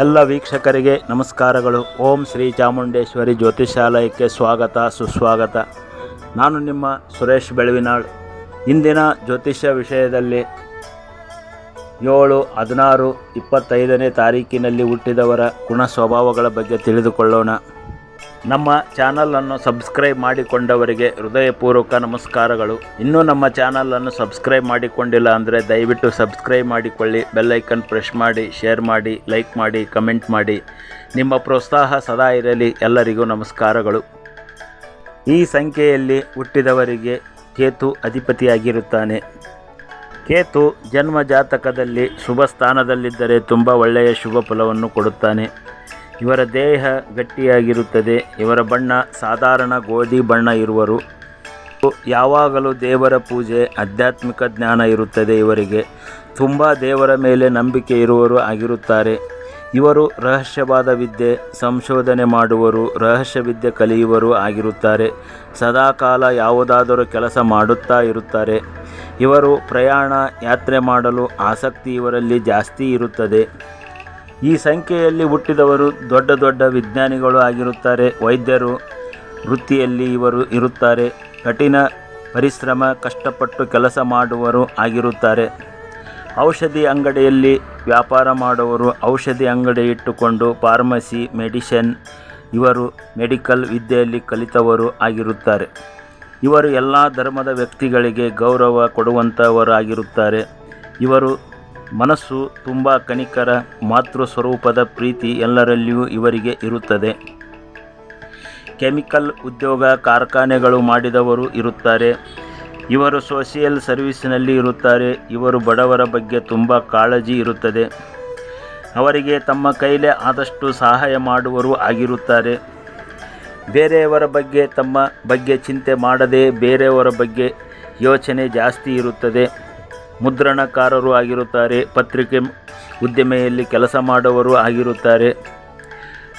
ಎಲ್ಲ ವೀಕ್ಷಕರಿಗೆ ನಮಸ್ಕಾರಗಳು. ಓಂ ಶ್ರೀ ಚಾಮುಂಡೇಶ್ವರಿ ಜ್ಯೋತಿಷಾಲಯಕ್ಕೆ ಸ್ವಾಗತ, ಸುಸ್ವಾಗತ. ನಾನು ನಿಮ್ಮ ಸುರೇಶ್ ಬೆಳವಿನಾಳ್. ಇಂದಿನ ಜ್ಯೋತಿಷ್ಯ ವಿಷಯದಲ್ಲಿ ಏಳು ಹದಿನಾರು ಇಪ್ಪತ್ತೈದನೇ ತಾರೀಕಿನಲ್ಲಿ ಹುಟ್ಟಿದವರ ಗುಣ ಸ್ವಭಾವಗಳ ಬಗ್ಗೆ ತಿಳಿದುಕೊಳ್ಳೋಣ. ನಮ್ಮ ಚಾನಲನ್ನು ಸಬ್ಸ್ಕ್ರೈಬ್ ಮಾಡಿಕೊಂಡವರಿಗೆ ಹೃದಯಪೂರ್ವಕ ನಮಸ್ಕಾರಗಳು. ಇನ್ನೂ ನಮ್ಮ ಚಾನಲನ್ನು ಸಬ್ಸ್ಕ್ರೈಬ್ ಮಾಡಿಕೊಂಡಿಲ್ಲ ಅಂದರೆ ದಯವಿಟ್ಟು ಸಬ್ಸ್ಕ್ರೈಬ್ ಮಾಡಿಕೊಳ್ಳಿ ಬೆಲ್ಲೈಕನ್ ಪ್ರೆಸ್ ಮಾಡಿ ಶೇರ್ ಮಾಡಿ ಲೈಕ್ ಮಾಡಿ ಕಮೆಂಟ್ ಮಾಡಿ. ನಿಮ್ಮ ಪ್ರೋತ್ಸಾಹ ಸದಾ ಇರಲಿ. ಎಲ್ಲರಿಗೂ ನಮಸ್ಕಾರಗಳು. ಈ ಸಂಖ್ಯೆಯಲ್ಲಿ ಹುಟ್ಟಿದವರಿಗೆ ಕೇತು ಅಧಿಪತಿಯಾಗಿರುತ್ತಾನೆ. ಕೇತು ಜನ್ಮ ಜಾತಕದಲ್ಲಿ ಶುಭ ಸ್ಥಾನದಲ್ಲಿದ್ದರೆ ತುಂಬ ಒಳ್ಳೆಯ ಶುಭ ಫಲವನ್ನು ಕೊಡುತ್ತಾನೆ. ಇವರ ದೇಹ ಗಟ್ಟಿಯಾಗಿರುತ್ತದೆ, ಇವರ ಬಣ್ಣ ಸಾಧಾರಣ ಗೋಧಿ ಬಣ್ಣ ಇರುವರು. ಯಾವಾಗಲೂ ದೇವರ ಪೂಜೆ, ಆಧ್ಯಾತ್ಮಿಕ ಜ್ಞಾನ ಇರುತ್ತದೆ ಇವರಿಗೆ. ತುಂಬ ದೇವರ ಮೇಲೆ ನಂಬಿಕೆ ಇರುವರು ಆಗಿರುತ್ತಾರೆ. ಇವರು ರಹಸ್ಯವಾದ ವಿದ್ಯೆ, ಸಂಶೋಧನೆ ಮಾಡುವರು, ರಹಸ್ಯ ವಿದ್ಯೆ ಕಲಿಯುವರು ಆಗಿರುತ್ತಾರೆ. ಸದಾಕಾಲ ಯಾವುದಾದರೂ ಕೆಲಸ ಮಾಡುತ್ತಾ ಇರುತ್ತಾರೆ. ಇವರು ಪ್ರಯಾಣ, ಯಾತ್ರೆ ಮಾಡಲು ಆಸಕ್ತಿ ಇವರಲ್ಲಿ ಜಾಸ್ತಿ ಇರುತ್ತದೆ. ಈ ಸಂಖ್ಯೆಯಲ್ಲಿ ಹುಟ್ಟಿದವರು ದೊಡ್ಡ ದೊಡ್ಡ ವಿಜ್ಞಾನಿಗಳು ಆಗಿರುತ್ತಾರೆ. ವೈದ್ಯರು ವೃತ್ತಿಯಲ್ಲಿ ಇವರು ಇರುತ್ತಾರೆ. ಕಠಿಣ ಪರಿಶ್ರಮ, ಕಷ್ಟಪಟ್ಟು ಕೆಲಸ ಮಾಡುವರು ಆಗಿರುತ್ತಾರೆ. ಔಷಧಿ ಅಂಗಡಿಯಲ್ಲಿ ವ್ಯಾಪಾರ ಮಾಡುವರು ಔಷಧಿ ಅಂಗಡಿ ಇಟ್ಟುಕೊಂಡು ಫಾರ್ಮಸಿ, ಮೆಡಿಷನ್, ಇವರು ಮೆಡಿಕಲ್ ವಿದ್ಯೆಯಲ್ಲಿ ಕಲಿತವರು ಆಗಿರುತ್ತಾರೆ. ಇವರು ಎಲ್ಲ ಧರ್ಮದ ವ್ಯಕ್ತಿಗಳಿಗೆ ಗೌರವ ಕೊಡುವಂಥವರಾಗಿರುತ್ತಾರೆ ಇವರು ಮನಸ್ಸು ತುಂಬ ಕಣಿಕರ ಮಾತೃ ಸ್ವರೂಪದ ಪ್ರೀತಿ ಎಲ್ಲರಲ್ಲಿಯೂ ಇವರಿಗೆ ಇರುತ್ತದೆ. ಕೆಮಿಕಲ್ ಉದ್ಯೋಗ ಕಾರ್ಖಾನೆಗಳು ಮಾಡಿದವರು ಇರುತ್ತಾರೆ. ಇವರು ಸೋಷಿಯಲ್ ಸರ್ವಿಸ್ನಲ್ಲಿ ಇರುತ್ತಾರೆ. ಇವರು ಬಡವರ ಬಗ್ಗೆ ತುಂಬ ಕಾಳಜಿ ಇರುತ್ತದೆ. ಅವರಿಗೆ ತಮ್ಮ ಕೈಲೇ ಆದಷ್ಟು ಸಹಾಯ ಮಾಡುವರು ಆಗಿರುತ್ತಾರೆ. ಬೇರೆಯವರ ಬಗ್ಗೆ ತಮ್ಮ ಬಗ್ಗೆ ಚಿಂತೆ ಮಾಡದೆ ಬೇರೆಯವರ ಬಗ್ಗೆ ಯೋಚನೆ ಜಾಸ್ತಿ ಇರುತ್ತದೆ. ಮುದ್ರಣಕಾರರು ಆಗಿರುತ್ತಾರೆ, ಪತ್ರಿಕೆ ಉದ್ದಿಮೆಯಲ್ಲಿ ಕೆಲಸ ಮಾಡುವವರು ಆಗಿರುತ್ತಾರೆ.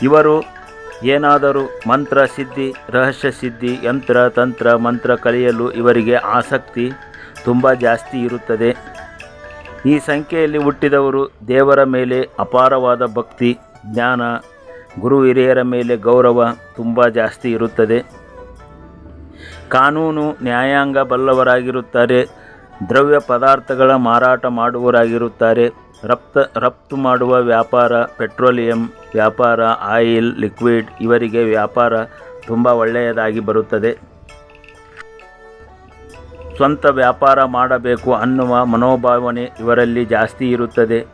ಇವರು ಏನಾದರೂ ಮಂತ್ರ ಸಿದ್ಧಿ, ರಹಸ್ಯ ಸಿದ್ಧಿ, ಯಂತ್ರ, ತಂತ್ರ, ಮಂತ್ರ ಕಲಿಯಲು ಇವರಿಗೆ ಆಸಕ್ತಿ ತುಂಬ ಜಾಸ್ತಿ ಇರುತ್ತದೆ. ಈ ಸಂಖ್ಯೆಯಲ್ಲಿ ಹುಟ್ಟಿದವರು ದೇವರ ಮೇಲೆ ಅಪಾರವಾದ ಭಕ್ತಿ, ಜ್ಞಾನ, ಗುರು ಹಿರಿಯರ ಮೇಲೆ ಗೌರವ ತುಂಬ ಜಾಸ್ತಿ ಇರುತ್ತದೆ. ಕಾನೂನು ನ್ಯಾಯಾಂಗ ಬಲ್ಲವರಾಗಿರುತ್ತಾರೆ. ದ್ರವ್ಯ ಪದಾರ್ಥಗಳ ಮಾರಾಟ ಮಾಡುವರಾಗಿರುತ್ತಾರೆ ರಫ್ತ ರಫ್ತು ಮಾಡುವ ವ್ಯಾಪಾರ, ಪೆಟ್ರೋಲಿಯಂ, ವ್ಯಾಪಾರ, ಆಯಿಲ್, ಲಿಕ್ವಿಡ್ ಇವರಿಗೆ ವ್ಯಾಪಾರ ತುಂಬ ಒಳ್ಳೆಯದಾಗಿ ಬರುತ್ತದೆ. ಸ್ವಂತ ವ್ಯಾಪಾರ ಮಾಡಬೇಕು ಅನ್ನುವ ಮನೋಭಾವನೆ ಇವರಲ್ಲಿ ಜಾಸ್ತಿ ಇರುತ್ತದೆ.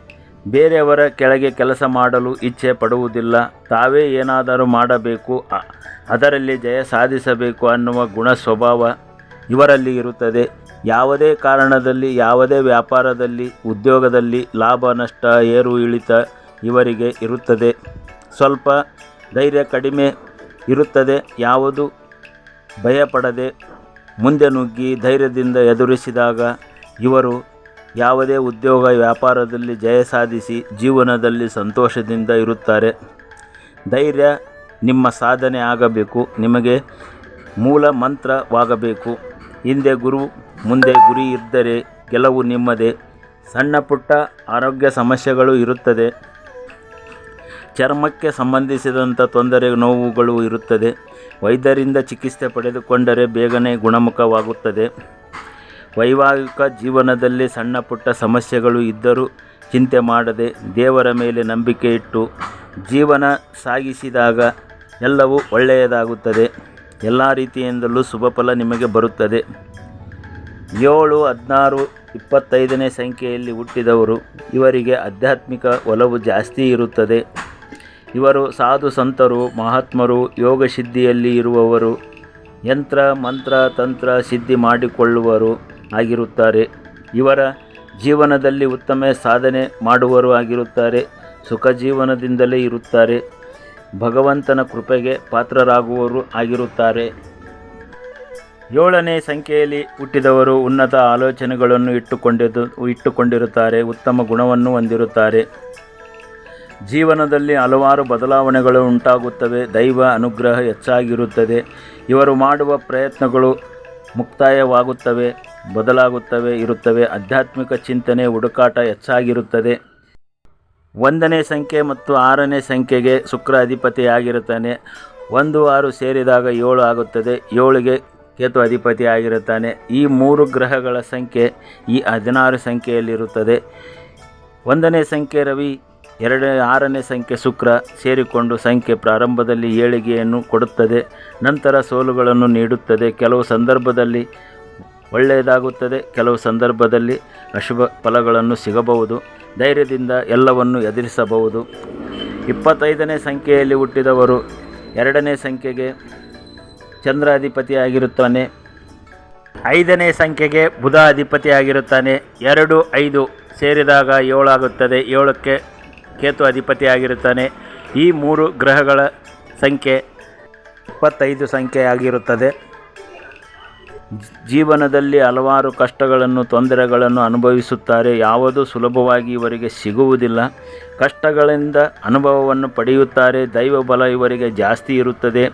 ಬೇರೆಯವರ ಕೆಳಗೆ ಕೆಲಸ ಮಾಡಲು ಇಚ್ಛೆ ಪಡುವುದಿಲ್ಲ. ತಾವೇ ಏನಾದರೂ ಮಾಡಬೇಕು ಅದರಲ್ಲಿ ಜಯ ಸಾಧಿಸಬೇಕು ಅನ್ನುವ ಗುಣ ಸ್ವಭಾವ ಇವರಲ್ಲಿ ಇರುತ್ತದೆ. ಯಾವುದೇ ಕಾರಣದಲ್ಲಿ, ಯಾವುದೇ ವ್ಯಾಪಾರದಲ್ಲಿ, ಉದ್ಯೋಗದಲ್ಲಿ ಲಾಭ, ನಷ್ಟ, ಏರು ಇಳಿತ ಇವರಿಗೆ ಇರುತ್ತದೆ. ಸ್ವಲ್ಪ ಧೈರ್ಯ ಕಡಿಮೆ ಇರುತ್ತದೆ. ಯಾವುದು ಭಯಪಡದೆ ಮುಂದೆ ನುಗ್ಗಿ ಧೈರ್ಯದಿಂದ ಎದುರಿಸಿದಾಗ ಇವರು ಯಾವುದೇ ಉದ್ಯೋಗ, ವ್ಯಾಪಾರದಲ್ಲಿ ಜಯ ಸಾಧಿಸಿ ಜೀವನದಲ್ಲಿ ಸಂತೋಷದಿಂದ ಇರುತ್ತಾರೆ. ಧೈರ್ಯ ನಿಮ್ಮ ಸಾಧನೆ ಆಗಬೇಕು. ನಿಮಗೆ ಮೂಲ ಮಂತ್ರವಾಗಬೇಕು. ಹಿಂದೆ ಗುರು, ಮುಂದೆ ಗುರಿ ಇದ್ದರೆ ಗೆಲುವು ನಿಮ್ಮದೇ. ಸಣ್ಣ ಪುಟ್ಟ ಆರೋಗ್ಯ ಸಮಸ್ಯೆಗಳು ಇರುತ್ತದೆ. ಚರ್ಮಕ್ಕೆ ಸಂಬಂಧಿಸಿದಂಥ ತೊಂದರೆ, ನೋವುಗಳು ಇರುತ್ತದೆ. ವೈದ್ಯರಿಂದ ಚಿಕಿತ್ಸೆ ಪಡೆದುಕೊಂಡರೆ ಬೇಗನೆ ಗುಣಮುಖವಾಗುತ್ತದೆ. ವೈವಾಹಿಕ ಜೀವನದಲ್ಲಿ ಸಣ್ಣ ಪುಟ್ಟ ಸಮಸ್ಯೆಗಳು ಇದ್ದರೂ ಚಿಂತೆ ಮಾಡದೆ ದೇವರ ಮೇಲೆ ನಂಬಿಕೆ ಇಟ್ಟು ಜೀವನ ಸಾಗಿಸಿದಾಗ ಎಲ್ಲವೂ ಒಳ್ಳೆಯದಾಗುತ್ತದೆ. ಎಲ್ಲ ರೀತಿಯಿಂದಲೂ ಶುಭ ಫಲ ನಿಮಗೆ ಬರುತ್ತದೆ. ಏಳು, ಹದಿನಾರು, ಇಪ್ಪತ್ತೈದನೇ ಸಂಖ್ಯೆಯಲ್ಲಿ ಹುಟ್ಟಿದವರು, ಇವರಿಗೆ ಆಧ್ಯಾತ್ಮಿಕ ಒಲವು ಜಾಸ್ತಿ ಇರುತ್ತದೆ. ಇವರು ಸಾಧು ಸಂತರು, ಮಹಾತ್ಮರು, ಯೋಗ ಸಿದ್ಧಿಯಲ್ಲಿ ಇರುವವರು, ಯಂತ್ರ, ಮಂತ್ರ, ತಂತ್ರ ಸಿದ್ಧಿ ಮಾಡಿಕೊಳ್ಳುವರು ಆಗಿರುತ್ತಾರೆ. ಇವರ ಜೀವನದಲ್ಲಿ ಉತ್ತಮ ಸಾಧನೆ ಮಾಡುವರು ಆಗಿರುತ್ತಾರೆ, ಸುಖ ಜೀವನದಿಂದಲೇ ಇರುತ್ತಾರೆ. ಭಗವಂತನ ಕೃಪೆಗೆ ಪಾತ್ರರಾಗುವವರು ಆಗಿರುತ್ತಾರೆ. ಏಳನೇ ಸಂಖ್ಯೆಯಲ್ಲಿ ಹುಟ್ಟಿದವರು ಉನ್ನತ ಆಲೋಚನೆಗಳನ್ನು ಇಟ್ಟುಕೊಂಡಿದ್ದು, ಇಟ್ಟುಕೊಂಡಿರುತ್ತಾರೆ, ಉತ್ತಮ ಗುಣವನ್ನು ಹೊಂದಿರುತ್ತಾರೆ. ಜೀವನದಲ್ಲಿ ಹಲವಾರು ಬದಲಾವಣೆಗಳು ಉಂಟಾಗುತ್ತವೆ, ದೈವ ಅನುಗ್ರಹ ಹೆಚ್ಚಾಗಿರುತ್ತದೆ. ಇವರು ಮಾಡುವ ಪ್ರಯತ್ನಗಳು ಮುಕ್ತಾಯವಾಗುತ್ತವೆ, ಬದಲಾಗುತ್ತವೆ, ಇರುತ್ತವೆ. ಆಧ್ಯಾತ್ಮಿಕ ಚಿಂತನೆ ಹುಡುಕಾಟ ಹೆಚ್ಚಾಗಿರುತ್ತದೆ. ಒಂದನೇ ಸಂಖ್ಯೆ ಮತ್ತು ಆರನೇ ಸಂಖ್ಯೆಗೆ ಶುಕ್ರ ಅಧಿಪತಿಯಾಗಿರುತ್ತಾನೆ. ಒಂದು ಆರು ಸೇರಿದಾಗ ಏಳು ಆಗುತ್ತದೆ. ಏಳಿಗೆ ಕೇತು ಅಧಿಪತಿ ಆಗಿರುತ್ತಾನೆ ಈ ಮೂರು ಗ್ರಹಗಳ ಸಂಖ್ಯೆ ಈ ಹದಿನಾರು ಸಂಖ್ಯೆಯಲ್ಲಿರುತ್ತದೆ. ಒಂದನೇ ಸಂಖ್ಯೆ ರವಿ, ಎರಡನೇ, ಆರನೇ ಸಂಖ್ಯೆ ಶುಕ್ರ ಸೇರಿಕೊಂಡು ಸಂಖ್ಯೆ ಪ್ರಾರಂಭದಲ್ಲಿ ಏಳಿಗೆಯನ್ನು ಕೊಡುತ್ತದೆ. ನಂತರ ಸೋಲುಗಳನ್ನು ನೀಡುತ್ತದೆ. ಕೆಲವು ಸಂದರ್ಭದಲ್ಲಿ ಒಳ್ಳೆಯದಾಗುತ್ತದೆ, ಕೆಲವು ಸಂದರ್ಭದಲ್ಲಿ ಅಶುಭ ಫಲಗಳನ್ನು ಸಿಗಬಹುದು. ಧೈರ್ಯದಿಂದ ಎಲ್ಲವನ್ನು ಎದುರಿಸಬಹುದು. ಇಪ್ಪತ್ತೈದನೇ ಸಂಖ್ಯೆಯಲ್ಲಿ ಹುಟ್ಟಿದವರು ಎರಡನೇ ಸಂಖ್ಯೆಗೆ ಚಂದ್ರಾಧಿಪತಿಯಾಗಿರುತ್ತಾನೆ. ಐದನೇ ಸಂಖ್ಯೆಗೆ ಬುಧ ಅಧಿಪತಿಯಾಗಿರುತ್ತಾನೆ ಎರಡು, ಐದು ಸೇರಿದಾಗ ಏಳಾಗುತ್ತದೆ. ಏಳಕ್ಕೆ ಕೇತು ಅಧಿಪತಿಯಾಗಿರುತ್ತಾನೆ. ಈ ಮೂರು ಗ್ರಹಗಳ ಸಂಖ್ಯೆ ಇಪ್ಪತ್ತೈದು ಸಂಖ್ಯೆಯಾಗಿರುತ್ತದೆ. ಜೀವನದಲ್ಲಿ ಹಲವಾರು ಕಷ್ಟಗಳನ್ನು, ತೊಂದರೆಗಳನ್ನು ಅನುಭವಿಸುತ್ತಾರೆ. ಯಾವುದು ಸುಲಭವಾಗಿ ಇವರಿಗೆ ಸಿಗುವುದಿಲ್ಲ. ಕಷ್ಟಗಳಿಂದ ಅನುಭವವನ್ನು ಪಡೆಯುತ್ತಾರೆ. ದೈವ ಬಲ ಇವರಿಗೆ ಜಾಸ್ತಿ ಇರುತ್ತದೆ.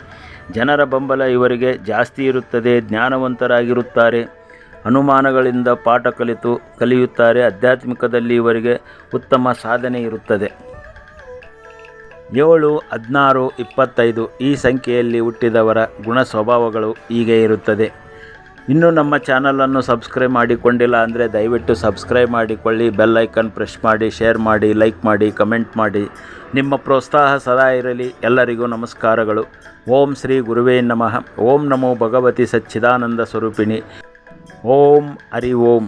ಜನರ ಬೆಂಬಲ ಇವರಿಗೆ ಜಾಸ್ತಿ ಇರುತ್ತದೆ. ಜ್ಞಾನವಂತರಾಗಿರುತ್ತಾರೆ. ಅನುಮಾನಗಳಿಂದ ಪಾಠ ಕಲಿತು, ಕಲಿಯುತ್ತಾರೆ. ಆಧ್ಯಾತ್ಮಿಕದಲ್ಲಿ ಇವರಿಗೆ ಉತ್ತಮ ಸಾಧನೆ ಇರುತ್ತದೆ. ಏಳು, ಹದಿನಾರು, ಇಪ್ಪತ್ತೈದು ಈ ಸಂಖ್ಯೆಯಲ್ಲಿ ಹುಟ್ಟಿದವರ ಗುಣ ಸ್ವಭಾವಗಳು ಹೀಗೆ ಇರುತ್ತದೆ. ಇನ್ನೂ ನಮ್ಮ ಚಾನಲನ್ನು ಸಬ್ಸ್ಕ್ರೈಬ್ ಮಾಡಿಕೊಂಡಿಲ್ಲ ಅಂದರೆ ದಯವಿಟ್ಟು ಸಬ್ಸ್ಕ್ರೈಬ್ ಮಾಡಿಕೊಳ್ಳಿ ಬೆಲ್ ಐಕನ್ ಪ್ರೆಸ್ ಮಾಡಿ ಶೇರ್ ಮಾಡಿ ಲೈಕ್ ಮಾಡಿ ಕಮೆಂಟ್ ಮಾಡಿ. ನಿಮ್ಮ ಪ್ರೋತ್ಸಾಹ ಸದಾ ಇರಲಿ. ಎಲ್ಲರಿಗೂ ನಮಸ್ಕಾರಗಳು. ಓಂ ಶ್ರೀ ಗುರುವೇ ನಮಃ. ಓಂ ನಮೋ ಭಗವತಿ ಸಚ್ಚಿದಾನಂದ ಸ್ವರೂಪಿಣಿ. ಓಂ ಹರಿ ಓಂ.